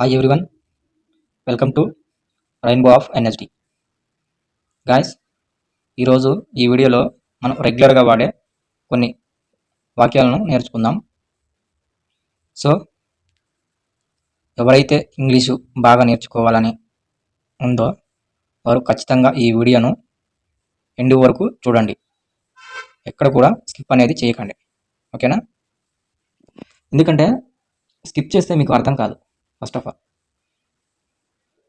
Hi everyone welcome to rainbow of NHD guys ఈరోజు ఈ వీడియోలో మనం రెగ్యులర్గా వాడే కొన్ని వాక్యాలను నేర్చుకుందాం. సో ఎవరైతే ఇంగ్లీషు బాగా నేర్చుకోవాలని ఉందో వారు ఖచ్చితంగా ఈ వీడియోను ఎండు వరకు చూడండి. ఎక్కడ కూడా స్కిప్ అనేది చేయకండి. ఓకేనా? ఎందుకంటే స్కిప్ చేస్తే మీకు అర్థం కాదు. ఫస్ట్ ఆఫ్ ఆల్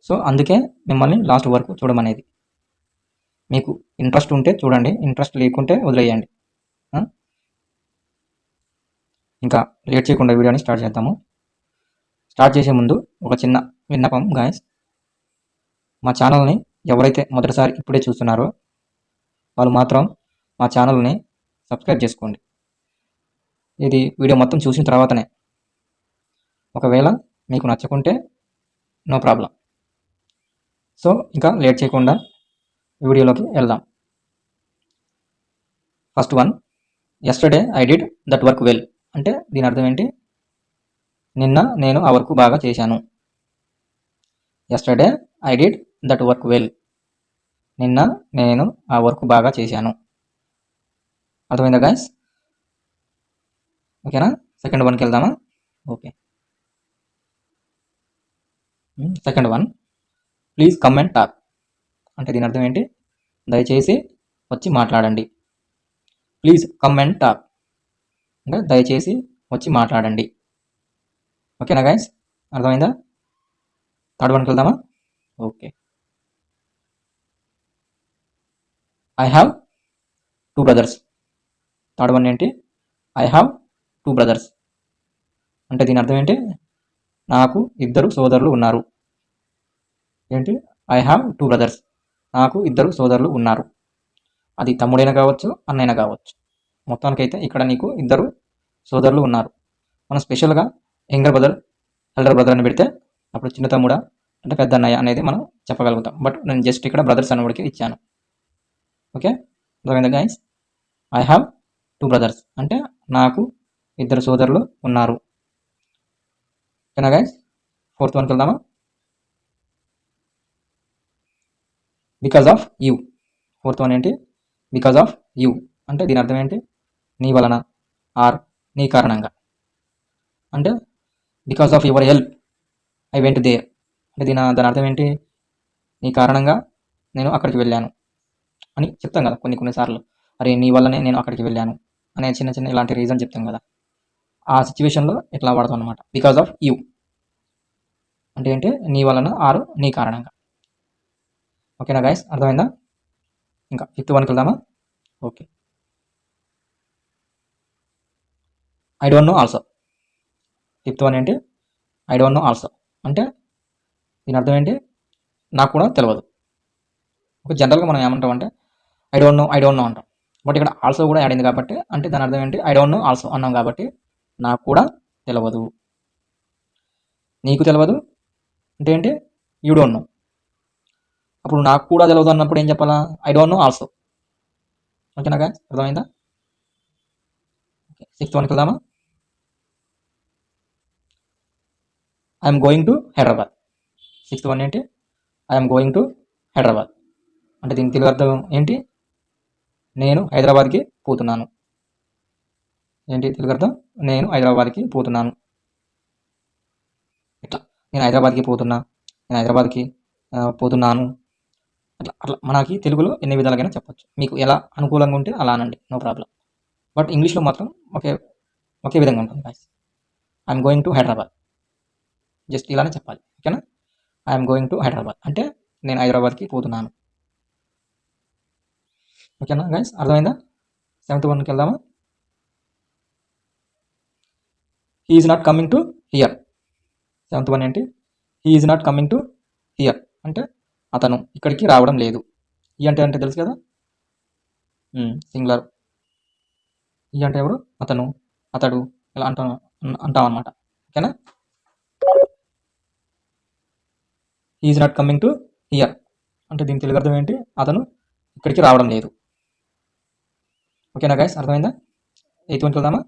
సో అందుకే మిమ్మల్ని లాస్ట్ వరకు చూడమనేది. మీకు ఇంట్రెస్ట్ ఉంటే చూడండి ఇంట్రెస్ట్ లేకుంటే వదిలేయండి. Hmm? ఇంకా లేట్ చేయకుండా వీడియోని స్టార్ట్ చేద్దాము. స్టార్ట్ చేసే ముందు ఒక చిన్న విన్నపం గాయస్ మా ఛానల్ని ఎవరైతే మొదటిసారి ఇప్పుడే చూస్తున్నారో వాళ్ళు మాత్రం మా ఛానల్ని సబ్స్క్రైబ్ చేసుకోండి. ఇది వీడియో మొత్తం చూసిన తర్వాతనే. ఒకవేళ మీకు నచ్చకుంటే నో ప్రాబ్లం. సో ఇంకా లేట్ చేయకుండా వీడియోలోకి వెళ్దాం. First one yesterday I did that work well అంటే దీని అర్థం ఏంటి? నిన్న నేను ఆ వర్క్ బాగా చేశాను. Yesterday I did that work well నిన్న నేను ఆ వర్క్ బాగా చేశాను. అర్థమైందా గాయస్ ఓకేనా సెకండ్ వన్కి వెళ్దామా? Okay second one please come and talk అంటే దీని అర్థం ఏంటి? దయచేసి వచ్చి మాట్లాడండి. ప్లీజ్ కమెంట్ టాక్ అంటే దయచేసి వచ్చి మాట్లాడండి. ఓకేనా గాయస్ అర్థమైందా? థర్డ్ వన్కి వెళ్దామా? Okay. I have two brothers third one ఏంటి? ఐ హ్యావ్ టూ బ్రదర్స్ అంటే దీని అర్థం ఏంటి? నాకు ఇద్దరు సోదరులు ఉన్నారు. ఏంటి? ఐ హ్యావ్ టూ బ్రదర్స్ నాకు ఇద్దరు సోదరులు ఉన్నారు. అది తమ్ముడైనా కావచ్చు అన్నైనా కావచ్చు. మొత్తానికైతే ఇక్కడ నీకు ఇద్దరు సోదరులు ఉన్నారు. మనం స్పెషల్గా యంగర్ బ్రదర్ ఎల్డర్ బ్రదర్ అని పెడితే అప్పుడు చిన్న తమ్ముడా అంటే పెద్ద అన్నయ్య అనేది మనం చెప్పగలుగుతాం. బట్ నేను జస్ట్ ఇక్కడ బ్రదర్స్ అన్నవాడికి ఇచ్చాను. ఓకే అర్థమైందా guys I have two brothers అంటే నాకు ఇద్దరు సోదరులు ఉన్నారు. ఓకేనా గైస్ ఫోర్త్ వన్కి వెళ్దామా? Because of you fourth one ఏంటి? బికాజ్ ఆఫ్ యూ అంటే దీని అర్థం ఏంటి? నీ వలన ఆర్ నీ కారణంగా. అంటే because of your help I went there అంటే దీని దాని అర్థం ఏంటి? నీ కారణంగా నేను అక్కడికి వెళ్ళాను. అని చెప్తాం కదా కొన్ని కొన్నిసార్లు అరే నీ వల్లనే నేను అక్కడికి వెళ్ళాను. అనే చిన్న చిన్న ఇలాంటి రీజన్ చెప్తాం కదా. ఆ సిచ్యువేషన్లో ఎట్లా వాడతాం అనమాట బికాజ్ ఆఫ్ యూ అంటే ఏంటి? నీ వలన ఆరు నీ కారణంగా. ఓకేనా గైస్ అర్థమైందా? ఇంకా ఫిఫ్త్ వన్కి వెళ్దామా? Okay. I don't know also fifth one ఏంటి? ఐ డోంట్ నో ఆల్సో అంటే దీని అర్థం ఏంటి? నాకు కూడా తెలియదు ఒక జనరల్గా మనం ఏమంటాం అంటే I don't know I don't know అంటాం. బట్ ఇక్కడ ఆల్సో కూడా యాడ్ అయింది కాబట్టి అంటే దాని అర్థం ఏంటి? ఐ డోంట్ నో ఆల్సో అన్నాం కాబట్టి నాకు కూడా తెలియదు నీకు తెలియదు అంటే ఏంటి యూ డోంట్ నో అప్పుడు నాకు కూడా తెలియదు అన్నప్పుడు ఏం చెప్పాలా? ఐ డోంట్ నో ఆల్సో ఓకేనా guys? అర్థమైందా సిక్స్త్ వన్కి వెళ్దామా I'm going to Hyderabad sixth one ఏంటి? ఐఎమ్ గోయింగ్ టు హైదరాబాద్ అంటే దీని తెలుగు అర్థం ఏంటి? నేను హైదరాబాద్కి పోతున్నాను. ఏంటి? తెలుగు అర్థం? నేను హైదరాబాద్కి పోతున్నాను. ఇట్లా. నేను హైదరాబాద్కి పోతున్నా నేను హైదరాబాద్కి పోతున్నాను. అట్లా అట్లా మనకి తెలుగులో ఎన్ని విధాలుగానే చెప్పొచ్చు. మీకు ఎలా అనుకూలంగా ఉంటే అలా అనండి నో ప్రాబ్లం. బట్ ఇంగ్లీష్లో మాత్రం ఒకే ఒకే విధంగా ఉంటుంది guys I'm going to Hyderabad just ఇలానే చెప్పాలి ఓకేనా? ఐఎమ్ గోయింగ్ టు హైదరాబాద్ అంటే నేను హైదరాబాద్కి పోతున్నాను. ఓకేనా గాయస్ అర్థమైందా? సెవెంత్ వన్కి వెళ్దామా? He is not coming to here seventh one ఏంటి? He is not coming to here అంటే అతను ఇక్కడికి రావడం లేదు. ఈ అంటే అంటే తెలుసు కదా? Hmm, సింగులర్ ఈ అంటే ఎవరు? అతను. అతడు ఇలా అంటా అంటాం అనమాట ఓకేనా? He is not coming to here అంటే దీని తెలుగు అర్థం ఏంటి? అతను ఇక్కడికి రావడం లేదు. ఓకేనా గైస్ అర్థమైందా? ఎయిత్ వన్కి వెళ్దామా?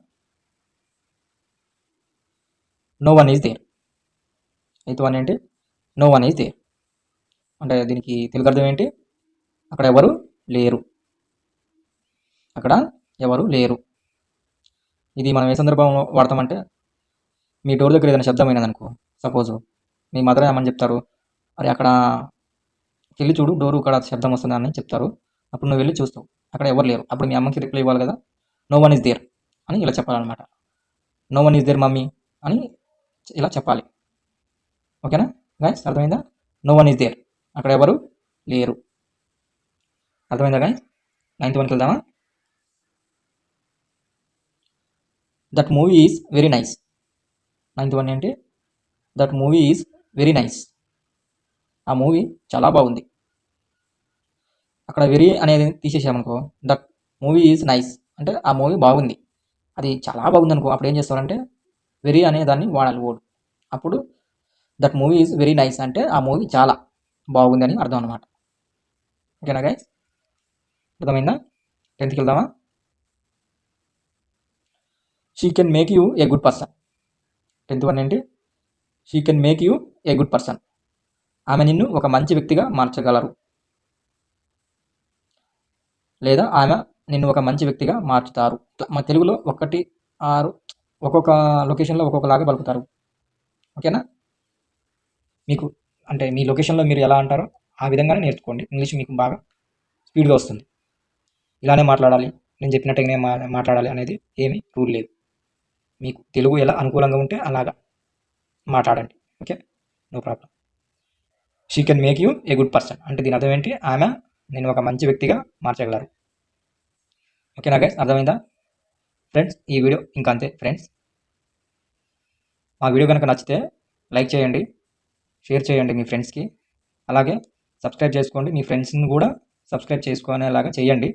No one is there eighth one ఏంటి? నో వన్ ఈజ్ దేర్ అంటే దీనికి తెలుగు అర్థం ఏంటి? అక్కడ ఎవరు లేరు. అక్కడ ఎవరు లేరు. ఇది మనం ఏ సందర్భంలో వాడతామంటే మీ డోర్ దగ్గర ఏదైనా శబ్దం అయినదనుకో సపోజ్ మీ మదర్ ఏమని చెప్తారు? అరే అక్కడ వెళ్ళి చూడు డోరు అక్కడ శబ్దం వస్తుందని చెప్తారు. అప్పుడు నువ్వు వెళ్ళి చూస్తావు. అక్కడ ఎవరు లేరు. అప్పుడు మీ అమ్మకి రిప్లై ఇవ్వాలి కదా. నో వన్ ఇస్ దేర్ అని ఇలా చెప్పాలన్నమాట. No one is there mummy అని ఇలా చెప్పాలి. ఓకేనా? గాయస్ అర్థమైందా? నో వన్ ఇస్ దేర్ అక్కడ ఎవరు? లేరు. అర్థమైందా గాయస్ నైన్త్ వన్కి వెళ్దామా? That movie is very nice ninth one ఏంటి? That movie is very nice ఆ మూవీ చాలా బాగుంది. అక్కడ వెరీ అనేది తీసేసామనుకో దట్ మూవీ ఈజ్ నైస్ అంటే ఆ మూవీ బాగుంది. అది చాలా బాగుంది అనుకో అప్పుడు ఏం చేస్తారంటే వెరీ అనే దాన్ని వాడాలి ఓడ్ అప్పుడు that movie is very nice అంటే ఆ మూవీ చాలా బాగుంది అని అర్థం అనమాట ఓకేనా గైస్ అర్థమైందా? టెన్త్కి వెళ్దామా? She can make you a good person tenth one ఏంటి? She can make you a good person ఆమె నిన్ను ఒక మంచి వ్యక్తిగా మార్చగలరు. లేదా ఆమె నిన్ను ఒక మంచి వ్యక్తిగా మార్చుతారు. మా తెలుగులో ఒకటి ఆరు ఒక్కొక్క లొకేషన్లో ఒక్కొక్కలాగా పలుకుతారు. ఓకేనా మీకు అంటే మీ లొకేషన్లో మీరు ఎలా అంటారో ఆ విధంగానే నేర్చుకోండి. ఇంగ్లీష్ మీకు బాగా స్పీడ్గా వస్తుంది. ఇలానే మాట్లాడాలి. నేను చెప్పినట్టుగానే మా మాట్లాడాలి అనేది ఏమీ రూల్ లేదు. మీకు తెలుగు ఎలా అనుకూలంగా ఉంటే అలాగా మాట్లాడండి. Okay? No problem. She can make you a good person అంటే దీని అర్థం ఏంటి? ఆమె నేను ఒక మంచి వ్యక్తిగా మార్చగలరు. ఓకేనా గైస్ అర్థమైందా? ఫ్రెండ్స్ ఈ వీడియో ఇంకా అంతే ఫ్రెండ్స్ మా వీడియో కనుక నచ్చితే లైక్ చేయండి. షేర్ చేయండి మీ ఫ్రెండ్స్కి. అలాగే సబ్స్క్రైబ్ చేసుకోండి. మీ ఫ్రెండ్స్ని కూడా సబ్స్క్రైబ్ చేసుకునేలాగా చేయండి.